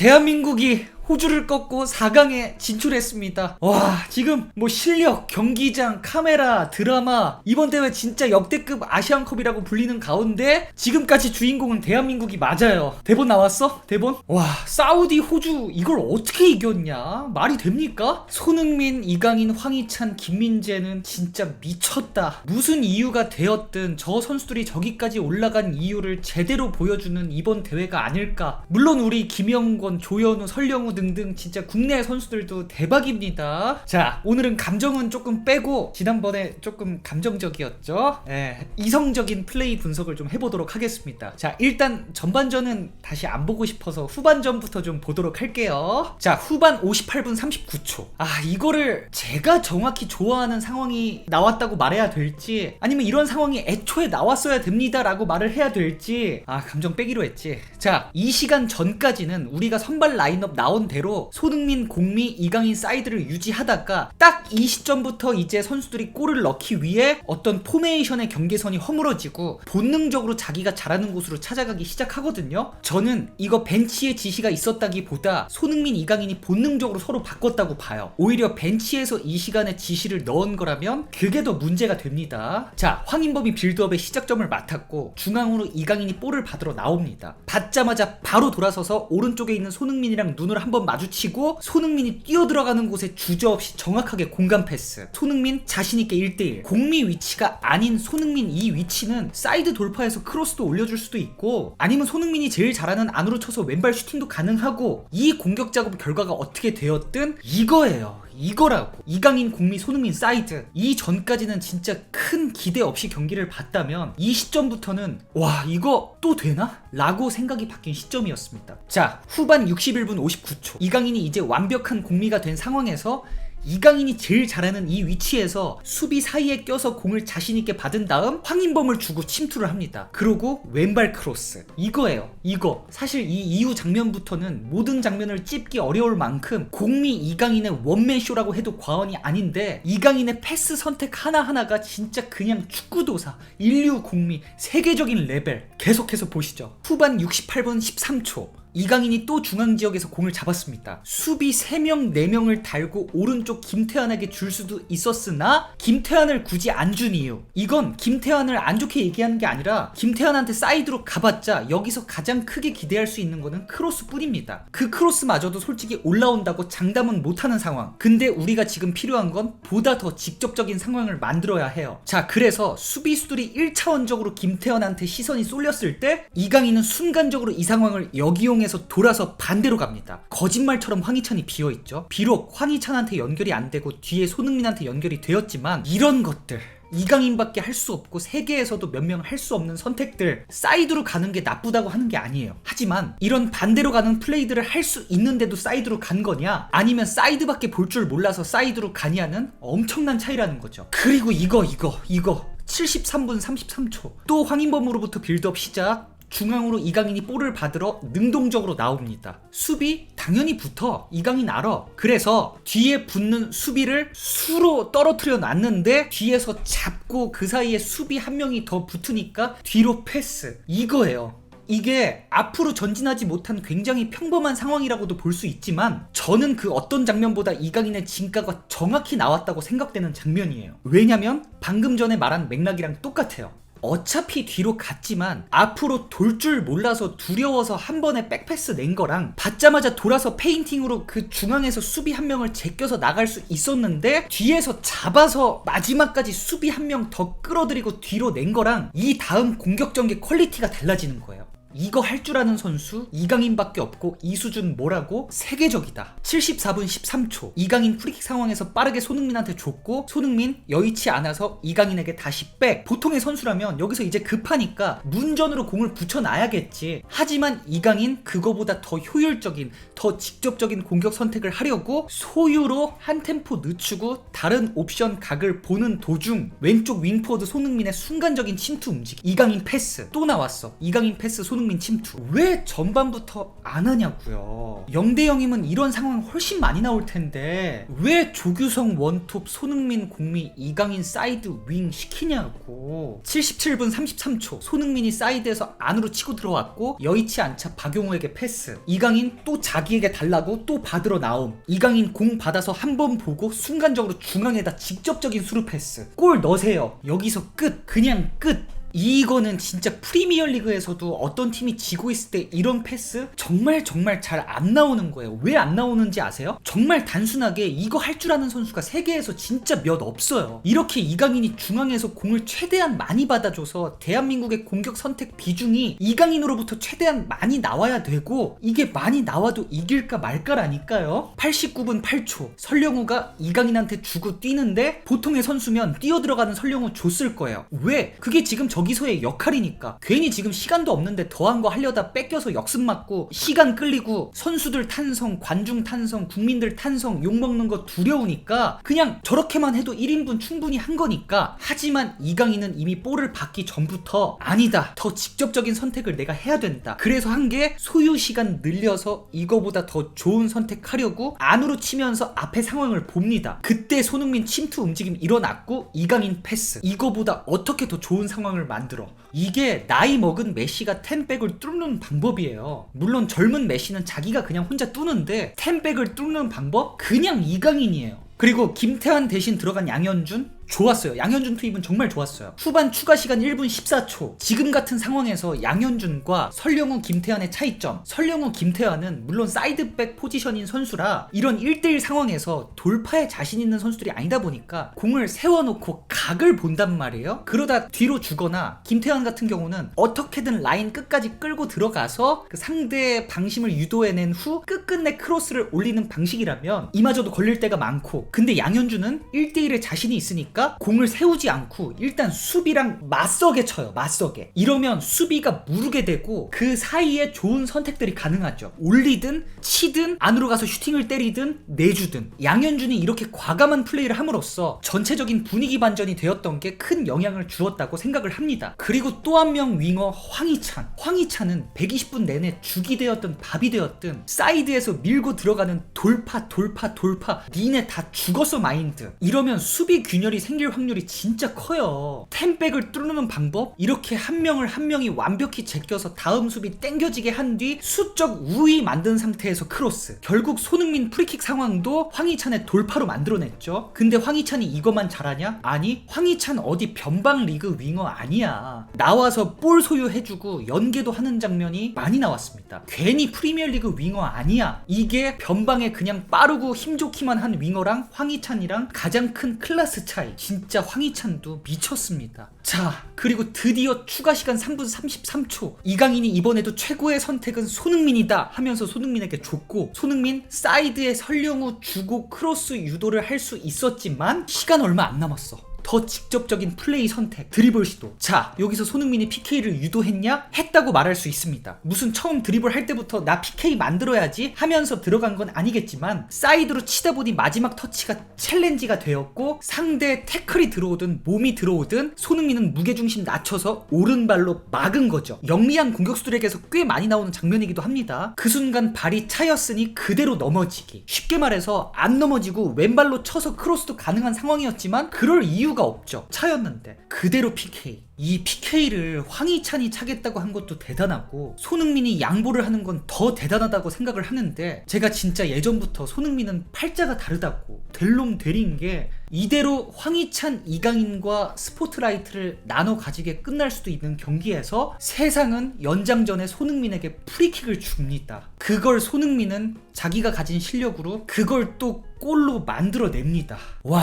대한민국이 호주를 꺾고 4강에 진출했습니다. 와, 지금 뭐 실력, 경기장, 카메라, 드라마, 이번 대회 진짜 역대급 아시안컵이라고 불리는 가운데 지금까지 주인공은 대한민국이 맞아요. 대본 나왔어? 대본? 와, 사우디, 호주 이걸 어떻게 이겼냐? 말이 됩니까? 손흥민, 이강인, 황희찬, 김민재는 진짜 미쳤다. 무슨 이유가 되었든 저 선수들이 저기까지 올라간 이유를 제대로 보여주는 이번 대회가 아닐까. 물론 우리 김영권, 조현우, 설영우 등등 진짜 국내 선수들도 대박입니다. 자, 오늘은 감정은 조금 빼고 지난번에 조금 감정적이었죠. 예, 이성적인 플레이 분석을 좀 해보도록 하겠습니다. 자, 일단 전반전은 다시 안 보고 싶어서 후반전부터 좀 보도록 할게요. 자, 후반 58분 39초. 아, 이거를 제가 정확히 좋아하는 상황이 나왔다고 말해야 될지 아니면 이런 상황이 애초에 나왔어야 됩니다라고 말을 해야 될지 아, 감정 빼기로 했지. 자, 이 시간 전까지는 우리가 선발 라인업 나온 대로 손흥민, 공미, 이강인 사이드를 유지하다가 딱 이 시점부터 이제 선수들이 골을 넣기 위해 어떤 포메이션의 경계선이 허물어지고 본능적으로 자기가 잘하는 곳으로 찾아가기 시작하거든요. 저는 이거 벤치의 지시가 있었다기보다 손흥민, 이강인이 본능적으로 서로 바꿨다고 봐요. 오히려 벤치에서 이 시간에 지시를 넣은 거라면 그게 더 문제가 됩니다. 자, 황인범이 빌드업의 시작점을 맡았고 중앙으로 이강인이 볼을 받으러 나옵니다. 받자마자 바로 돌아서서 오른쪽에 있는 손흥민이랑 눈을 한번 마주치고 손흥민이 뛰어들어가는 곳에 주저없이 정확하게 공간 패스. 손흥민 자신있게 1대1. 공미 위치가 아닌 손흥민 이 위치는 사이드 돌파해서 크로스도 올려줄 수도 있고 아니면 손흥민이 제일 잘하는 안으로 쳐서 왼발 슈팅도 가능하고 이 공격 작업 결과가 어떻게 되었든 이거예요. 이거라고. 이강인 공미 손흥민 사이드. 이 전까지는 진짜 큰 기대 없이 경기를 봤다면 이 시점부터는 와 이거 또 되나? 라고 생각이 바뀐 시점이었습니다. 자 후반 61분 59초. 이강인이 이제 완벽한 공미가 된 상황에서 이강인이 제일 잘하는 이 위치에서 수비 사이에 껴서 공을 자신있게 받은 다음 황인범을 주고 침투를 합니다. 그러고 왼발 크로스. 이거예요. 이거. 사실 이 이후 장면부터는 모든 장면을 찝기 어려울 만큼 공미 이강인의 원맨쇼라고 해도 과언이 아닌데 이강인의 패스 선택 하나하나가 진짜 그냥 축구도사, 인류 공미, 세계적인 레벨. 계속해서 보시죠. 후반 68분 13초. 이강인이 또 중앙 지역에서 공을 잡았습니다. 수비 3명, 4명을 달고 오른쪽 김태환에게 줄 수도 있었으나 김태환을 굳이 안 준 이유. 이건 김태환을 안 좋게 얘기하는 게 아니라 김태환한테 사이드로 가봤자 여기서 가장 크게 기대할 수 있는 거는 크로스 뿐입니다. 그 크로스마저도 솔직히 올라온다고 장담은 못하는 상황. 근데 우리가 지금 필요한 건 보다 더 직접적인 상황을 만들어야 해요. 자, 그래서 수비수들이 1차원적으로 김태환한테 시선이 쏠렸을 때 이강인은 순간적으로 이 상황을 역이용 이용해서 돌아서 반대로 갑니다. 거짓말처럼 황희찬이 비어있죠. 비록 황희찬한테 연결이 안 되고 뒤에 손흥민한테 연결이 되었지만 이런 것들 이강인밖에 할 수 없고 세계에서도 몇 명 할 수 없는 선택들 사이드로 가는 게 나쁘다고 하는 게 아니에요. 하지만 이런 반대로 가는 플레이들을 할 수 있는데도 사이드로 간 거냐 아니면 사이드밖에 볼 줄 몰라서 사이드로 가냐는 엄청난 차이라는 거죠. 그리고 이거 이거 이거 73분 33초 또 황인범으로부터 빌드업 시작 중앙으로 이강인이 볼을 받으러 능동적으로 나옵니다. 수비 당연히 붙어. 이강인 알아. 그래서 뒤에 붙는 수비를 수로 떨어뜨려 놨는데 뒤에서 잡고 그 사이에 수비 한 명이 더 붙으니까 뒤로 패스. 이거예요. 이게 앞으로 전진하지 못한 굉장히 평범한 상황이라고도 볼 수 있지만 저는 그 어떤 장면보다 이강인의 진가가 정확히 나왔다고 생각되는 장면이에요. 왜냐면 방금 전에 말한 맥락이랑 똑같아요. 어차피 뒤로 갔지만 앞으로 돌 줄 몰라서 두려워서 한 번에 백패스 낸 거랑 받자마자 돌아서 페인팅으로 그 중앙에서 수비 한 명을 제껴서 나갈 수 있었는데 뒤에서 잡아서 마지막까지 수비 한 명 더 끌어들이고 뒤로 낸 거랑 이 다음 공격 전개 퀄리티가 달라지는 거예요. 이거 할 줄 아는 선수 이강인밖에 없고 이 수준 뭐라고 세계적이다. 74분 13초 이강인 프리킥 상황에서 빠르게 손흥민한테 줬고 손흥민 여의치 않아서 이강인에게 다시 백. 보통의 선수라면 여기서 이제 급하니까 문전으로 공을 붙여놔야겠지. 하지만 이강인 그거보다 더 효율적인 더 직접적인 공격 선택을 하려고 소유로 한 템포 늦추고 다른 옵션 각을 보는 도중 왼쪽 윙포드 손흥민의 순간적인 침투 움직임 이강인 패스 또 나왔어. 이강인 패스 손 손흥민 침투. 왜 전반부터 안 하냐고요. 0대 0이면 이런 상황 훨씬 많이 나올 텐데 왜 조규성 원톱 손흥민 공미 이강인 사이드 윙 시키냐고. 77분 33초 손흥민이 사이드에서 안으로 치고 들어왔고 여의치 않자 박용호에게 패스. 이강인 또 자기에게 달라고 또 받으러 나옴. 이강인 공 받아서 한 번 보고 순간적으로 중앙에다 직접적인 수루 패스. 골 넣으세요. 여기서 끝. 그냥 끝. 이거는 진짜 프리미어 리그에서도 어떤 팀이 지고 있을 때 이런 패스 정말 정말 잘 안 나오는 거예요. 왜 안 나오는지 아세요? 정말 단순하게 이거 할 줄 아는 선수가 세계에서 진짜 몇 없어요. 이렇게 이강인이 중앙에서 공을 최대한 많이 받아줘서 대한민국의 공격 선택 비중이 이강인으로부터 최대한 많이 나와야 되고 이게 많이 나와도 이길까 말까라니까요. 89분 8초 설령우가 이강인한테 주고 뛰는데 보통의 선수면 뛰어 들어가는 설령우 줬을 거예요. 왜? 그게 지금 저 기서의 역할이니까. 괜히 지금 시간도 없는데 더한 거 하려다 뺏겨서 역습 맞고 시간 끌리고 선수들 탄성, 관중 탄성, 국민들 탄성 욕먹는 거 두려우니까 그냥 저렇게만 해도 1인분 충분히 한 거니까 하지만 이강인은 이미 볼을 받기 전부터 아니다. 더 직접적인 선택을 내가 해야 된다. 그래서 한 게 소유 시간 늘려서 이거보다 더 좋은 선택하려고 안으로 치면서 앞에 상황을 봅니다. 그때 손흥민 침투 움직임 일어났고 이강인 패스. 이거보다 어떻게 더 좋은 상황을 만들어. 이게 나이 먹은 메시가 텐백을 뚫는 방법이에요. 물론 젊은 메시는 자기가 그냥 혼자 뚫는데 텐백을 뚫는 방법 그냥 이강인이에요. 그리고 김태환 대신 들어간 양현준 좋았어요. 양현준 투입은 정말 좋았어요. 후반 추가 시간 1분 14초. 지금 같은 상황에서 양현준과 설령우 김태환의 차이점. 설령우 김태환은 물론 사이드백 포지션인 선수라 이런 1대1 상황에서 돌파에 자신 있는 선수들이 아니다 보니까 공을 세워놓고 각을 본단 말이에요. 그러다 뒤로 주거나 김태환 같은 경우는 어떻게든 라인 끝까지 끌고 들어가서 그 상대의 방심을 유도해낸 후 끝끝내 크로스를 올리는 방식이라면 이마저도 걸릴 때가 많고 근데 양현준은 1대1에 자신이 있으니까 공을 세우지 않고 일단 수비랑 맞서게 쳐요. 맞서게. 이러면 수비가 무르게 되고 그 사이에 좋은 선택들이 가능하죠. 올리든 치든 안으로 가서 슈팅을 때리든 내주든 양현준이 이렇게 과감한 플레이를 함으로써 전체적인 분위기 반전이 되었던 게 큰 영향을 주었다고 생각을 합니다. 그리고 또 한 명 윙어 황희찬. 황희찬은 120분 내내 죽이 되었든 밥이 되었든 사이드에서 밀고 들어가는 돌파 돌파 돌파 니네 다 죽었어 마인드. 이러면 수비 균열이 생길 확률이 진짜 커요. 템백을 뚫는 방법? 이렇게 한 명을 한 명이 완벽히 제껴서 다음 수비 땡겨지게 한 뒤 수적 우위 만든 상태에서 크로스. 결국 손흥민 프리킥 상황도 황희찬의 돌파로 만들어냈죠. 근데 황희찬이 이것만 잘하냐? 아니, 황희찬 어디 변방 리그 윙어 아니야. 나와서 볼 소유해주고 연계도 하는 장면이 많이 나왔습니다. 괜히 프리미어리그 윙어 아니야. 이게 변방에 그냥 빠르고 힘 좋기만 한 윙어랑 황희찬이랑 가장 큰 클래스 차이. 진짜 황희찬도 미쳤습니다. 자, 그리고 드디어 추가 시간 3분 33초. 이강인이 이번에도 최고의 선택은 손흥민이다 하면서 손흥민에게 줬고 손흥민 사이드에 설령우 주고 크로스 유도를 할 수 있었지만 시간 얼마 안 남았어. 더 직접적인 플레이 선택, 드리블 시도. 자, 여기서 손흥민이 PK를 유도했냐? 했다고 말할 수 있습니다. 무슨 처음 드리블 할 때부터 나 PK 만들어야지 하면서 들어간 건 아니겠지만 사이드로 치다 보니 마지막 터치가 챌린지가 되었고 상대 태클이 들어오든 몸이 들어오든 손흥민은 무게중심 낮춰서 오른발로 막은 거죠. 영리한 공격수들에게서 꽤 많이 나오는 장면이기도 합니다. 그 순간 발이 차였으니 그대로 넘어지기. 쉽게 말해서 안 넘어지고 왼발로 쳐서 크로스도 가능한 상황이었지만 그럴 이유가 없죠. 차였는데 그대로 PK. 이 PK를 황희찬이 차겠다고 한 것도 대단하고 손흥민이 양보를 하는 건 더 대단하다고 생각을 하는데 제가 진짜 예전부터 손흥민은 팔자가 다르다고 될놈 되린 게 이대로 황희찬 이강인과 스포트라이트를 나눠 가지게 끝날 수도 있는 경기에서 세상은 연장전에 손흥민에게 프리킥을 줍니다. 그걸 손흥민은 자기가 가진 실력으로 그걸 또 골로 만들어냅니다. 와.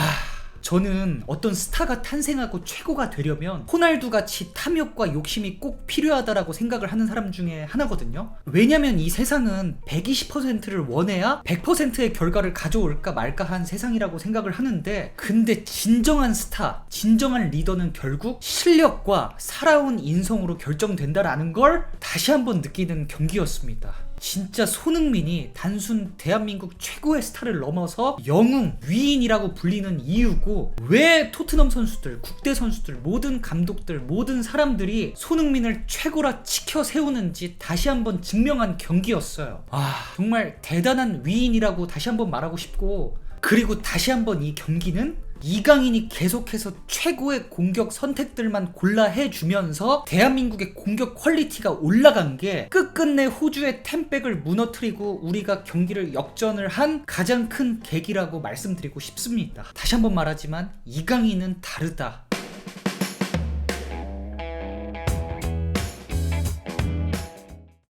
저는 어떤 스타가 탄생하고 최고가 되려면 호날두 같이 탐욕과 욕심이 꼭 필요하다라고 생각을 하는 사람 중에 하나거든요. 왜냐면 이 세상은 120%를 원해야 100%의 결과를 가져올까 말까 한 세상이라고 생각을 하는데 근데 진정한 스타, 진정한 리더는 결국 실력과 살아온 인성으로 결정된다라는 걸 다시 한번 느끼는 경기였습니다. 진짜 손흥민이 단순 대한민국 최고의 스타를 넘어서 영웅 위인이라고 불리는 이유고 왜 토트넘 선수들, 국대 선수들, 모든 감독들, 모든 사람들이 손흥민을 최고라 치켜 세우는지 다시 한번 증명한 경기였어요. 아 정말 대단한 위인이라고 다시 한번 말하고 싶고 그리고 다시 한번 이 경기는 이강인이 계속해서 최고의 공격 선택들만 골라 해주면서 대한민국의 공격 퀄리티가 올라간 게 끝끝내 호주의 템백을 무너뜨리고 우리가 경기를 역전을 한 가장 큰 계기라고 말씀드리고 싶습니다. 다시 한번 말하지만 이강인은 다르다.